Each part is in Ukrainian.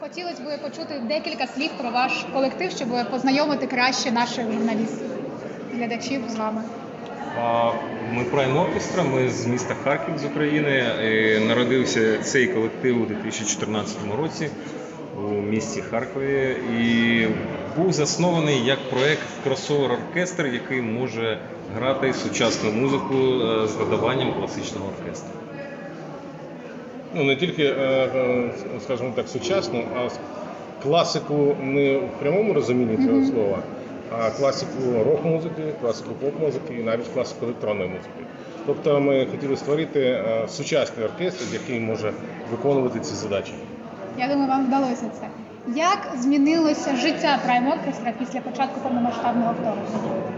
хотілося б почути декілька слів про ваш колектив, щоб познайомити краще наших журналістів, глядачів з вами. Ми Prime Orchestra, ми з міста Харків з України. Народився цей колектив у 2014 році у місті Харкові і був заснований як проект кросовер оркестр, який може грати сучасну музику е, з додаванням класичного оркестру. Ну не тільки, е, е, скажімо так, сучасну, а класику не в прямому розумінні цього слова, а класику рок-музики, класику поп-музики і навіть класику електронної музики. Тобто ми хотіли створити е, сучасний оркестр, який може виконувати ці задачі. Я думаю, вам вдалося це. Як змінилося життя Prime Orchestra після початку повномасштабного вторгнення?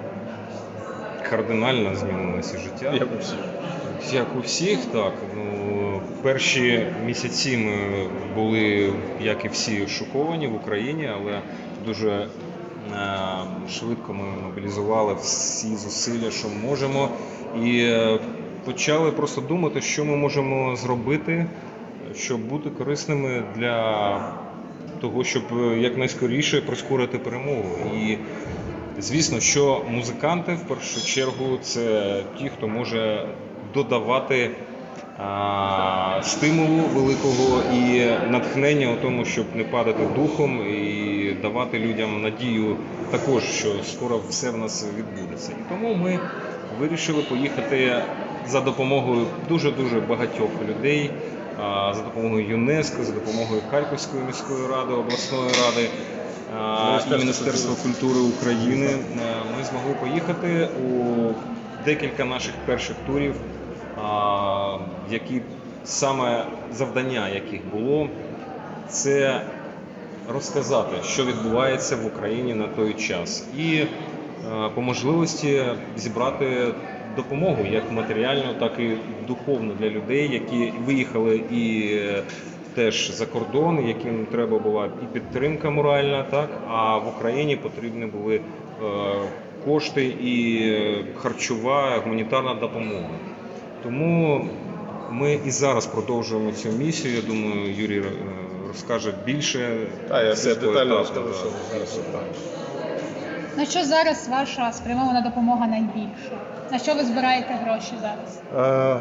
Кардинально змінилося життя. Як у всіх. Як у всіх, так. Ну, перші місяці ми були, як і всі, шоковані в Україні, але дуже е, швидко ми мобілізували всі зусилля, що можемо, і е, почали просто думати, що ми можемо зробити, щоб бути корисними для того, щоб е, якнайскоріше прискорити перемогу. І Звісно, що музиканти в першу чергу це ті, хто може додавати стимулу великого і натхнення у тому, щоб не падати духом і давати людям надію також, що скоро все в нас відбудеться. І тому ми вирішили поїхати за допомогою дуже дуже багатьох людей. За допомогою ЮНЕСКО, за допомогою Харківської міської ради, обласної ради і Міністерства культури України. Е, Ми змогли поїхати у декілька наших перших турів, які саме завдання яких було, це розказати, що відбувається в Україні на той час, і е, по можливості зібрати допомогу як матеріальну, так і духовну для людей, які виїхали і е, теж за кордон, яким треба була і підтримка моральна, так а в Україні потрібні були е, кошти і харчова гуманітарна допомога. Тому ми і зараз продовжуємо цю місію. Я думаю, Юрій е, розкаже більше. Так, я Все детально розкажу, зараз. На що зараз ваша спрямована допомога найбільше? На що ви збираєте гроші зараз? Е,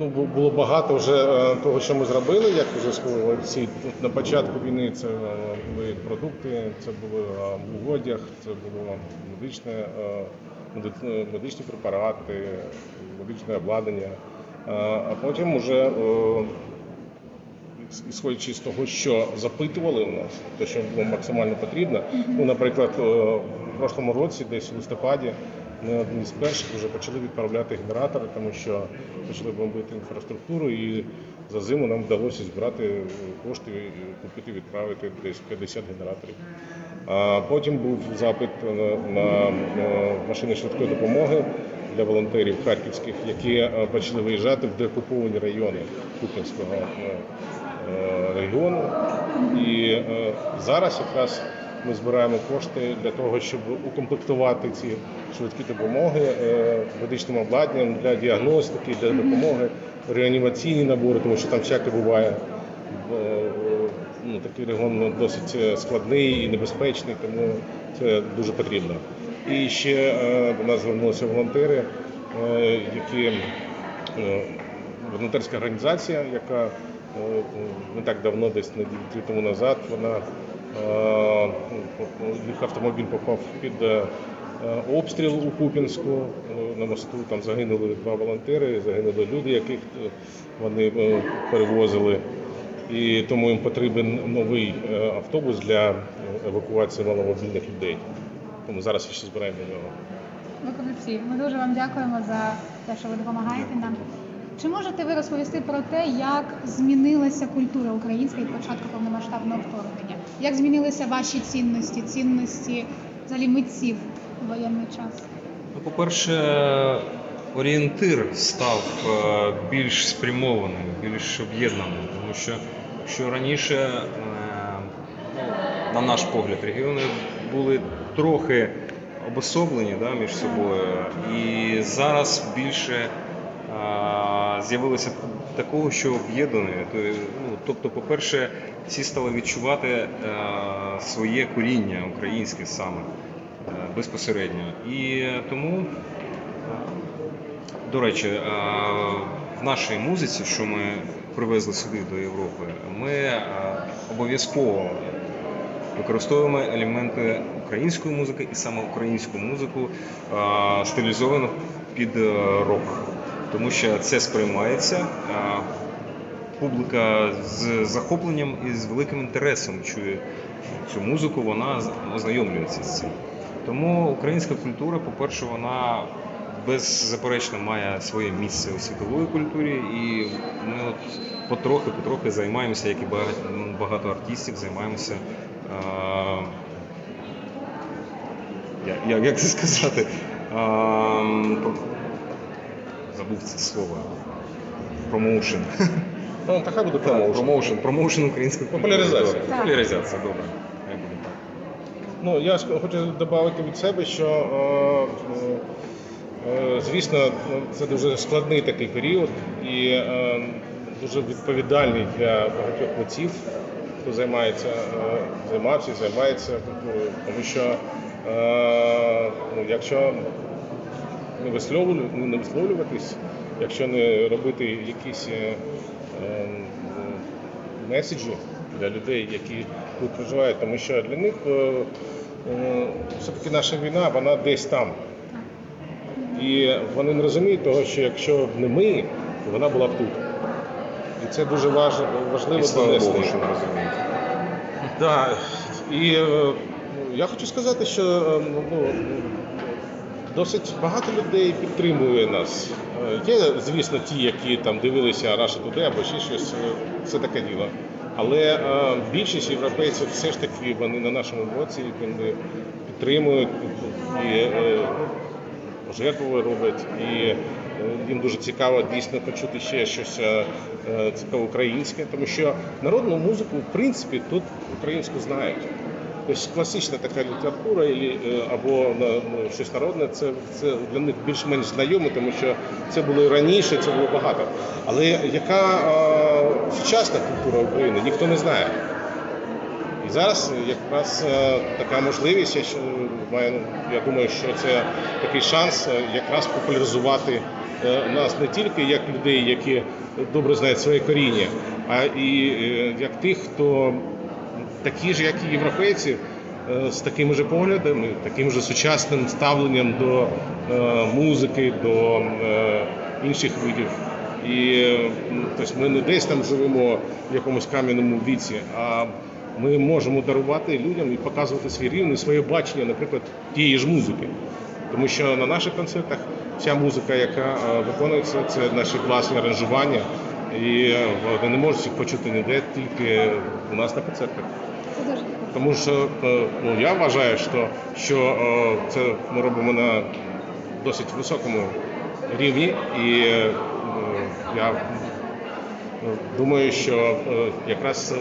Ну, було багато вже е, того, що ми зробили, як вже сказали всі. Тут На початку війни це були продукти, це були одяг, це було медичне, медичні препарати, медичне обладнання. Е, А потім вже е, ісходячи з того, що запитували у нас, те, що було максимально потрібно. Ну, наприклад, е, в прошлому році, десь у листопаді, ми одні з перших вже почали відправляти генератори, тому що почали бомбити інфраструктуру, і за зиму нам вдалося збирати кошти купити, відправити десь 50 генераторів. А потім був запит на, машини швидкої допомоги для волонтерів харківських, які е, почали виїжджати в деокуповані райони Куп'янського е, е, регіону. І зараз якраз ми збираємо кошти для того, щоб укомплектувати ці швидкі допомоги медичним обладнанням для діагностики, для допомоги, реанімаційні набори, тому що там всяке буває. Ну, такий регіон досить складний і небезпечний, тому це дуже потрібно. І ще е, до нас звернулися волонтери, е, які е, волонтерська організація, яка не так давно, десь неділю тому назад, вона їх автомобіль попав під обстріл у Куп'янську е, на мосту. Там загинули два волонтери, загинули люди, яких вони перевозили. І тому їм потрібен новий автобус для евакуації маломобільних людей. Тому зараз ще збираємо на нього. Ви молодці. Ми дуже вам дякуємо за те, що ви допомагаєте нам. Чи можете ви розповісти про те, як змінилася культура українська від початку повномасштабного вторгнення? Як змінилися ваші цінності, цінності взагалі митців у воєнний час? Ну, по-перше, орієнтир став е, більш спрямованим, більш об'єднаним, тому що якщо раніше, е, ну, на наш погляд, регіони були трохи обособлені да, між собою, і зараз більше з'явилася такого, що об'єднує. То, Ну, тобто, по-перше, всі стали відчувати е, своє коріння українське саме е, безпосередньо. І тому, е, до речі, в нашій музиці, що ми привезли сюди до Європи, ми обов'язково використовуємо елементи української музики і саме українську музику а, стилізовану під е, рок. Тому що це сприймається. Публіка з захопленням і з великим інтересом чує цю музику, вона ознайомлюється з цим. Тому українська культура, по-перше, вона беззаперечно має своє місце у світовій культурі, і ми от потрохи, потрохи займаємося, як і багато артистів, займаємося. Як, як, це сказати? Забув це слово. Промоушен. Ну, така буде промоушен. промоушен, промоушен української. Популяризація. Популяризація, добре. Ну, я хочу додати від себе, що е, е, звісно, ну, це дуже складний такий період і е, дуже відповідальний для багатьох митців, хто займається, е, займався і займається. Тому що е, ну, якщо не висловлю- не висловлюватись, якщо не робити якісь е, е, меседжі для людей, які тут проживають, тому що для них все-таки наша війна, вона десь там. І вони не розуміють того, що якщо б не ми, то вона була б тут. І це дуже важ- важливо І слава. Богу, що розумієте. Да. І е, ну, я хочу сказати, що е, ну, досить багато людей підтримує нас. Е, Є, звісно, ті, які там дивилися Раша туди або ще щось, е, це таке діло. Але е, більшість європейців все ж таки вони на нашому боці, вони підтримують і е, жертви роблять. І їм дуже цікаво дійсно почути ще щось е, е, цікаве українське, тому що народну музику, в принципі, тут українську знають. Тобто класична така література е, або ну, щось народне, це, це для них більш-менш знайоме, тому що це було і раніше, це було багато. Але яка е, сучасна культура України, ніхто не знає. І зараз якраз е, така можливість, я, маю, я думаю, що це такий шанс е, якраз популяризувати е, нас не тільки як людей, які добре знають своє коріння, а і е, як тих, хто такі ж, як і європейці, е, з такими ж поглядами, таким же сучасним ставленням до е, музики, до е, інших видів. І е, тобто ми не десь там живемо в якомусь кам'яному віці, а ми можемо дарувати людям і показувати свій рівень, своє бачення, наприклад, тієї ж музики. Тому що на наших концертах вся музика, яка е, виконується, це наші власні аранжування, і е, ви не можете їх почути ніде, тільки у нас на концертах. Тому що е, ну, я вважаю, що, що це ми робимо на досить високому рівні, і я думаю, що якраз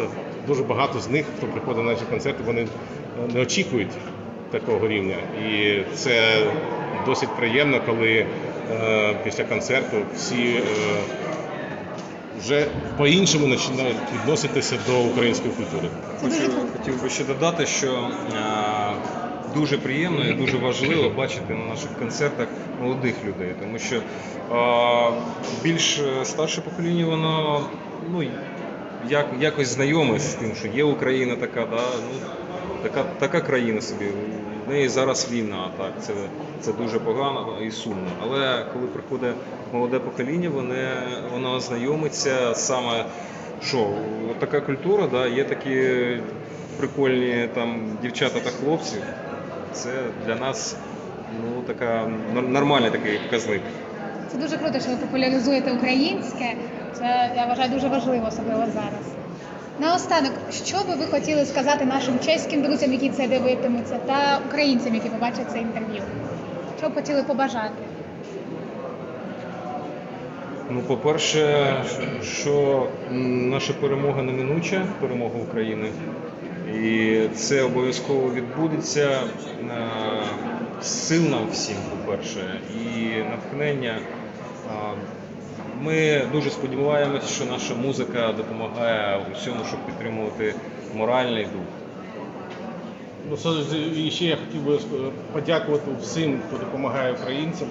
дуже багато з них, хто приходить на наші концерти, вони е, не очікують такого рівня. І це досить приємно, коли е, після концерту всі е, вже по-іншому починають відноситися до української культури. Хочу, хотів би ще додати, що е, дуже приємно і дуже важливо бачити на наших концертах молодих людей, тому що е, більш старше покоління, воно ну, як, якось знайоме з тим, що є Україна така, да, ну, така, така країна собі. В неї зараз війна, так, це, це дуже погано і сумно. Але коли приходить молоде покоління, вони, воно знайомиться саме що, така культура, да, є такі прикольні там дівчата та хлопці. Це для нас ну, така нор- нормальний такий показник. Це дуже круто, що ви популяризуєте українське. Це я вважаю дуже важливо, особливо зараз. Наостанок, що би ви хотіли сказати нашим чеським друзям, які це дивитимуться, та українцям, які побачать це інтерв'ю? Що б хотіли побажати? Ну, по-перше, що наша перемога неминуча, перемога України. І це обов'язково відбудеться. Е, Сил нам всім, по-перше, і натхнення. Ми дуже сподіваємось, що наша музика допомагає у всьому, щоб підтримувати моральний дух. Ну, і ще я хотів би подякувати всім, хто допомагає українцям,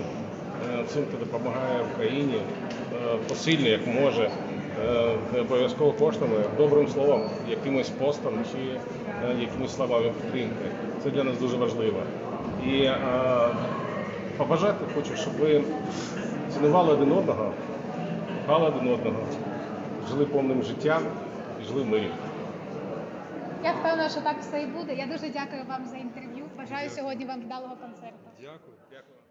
е, всім, хто допомагає Україні е, посильно, як може, е, обов'язково коштами, добрим словом, якимось постом чи якимись словами підтримки. Це для нас дуже важливо. І побажати хочу, щоб ви цінували один одного, кохали один одного, жили повним життям і жили в мирі. Я впевнена, що так все і буде. Я дуже дякую вам за інтерв'ю. Бажаю сьогодні вам вдалого концерту. Дякую. Дякую.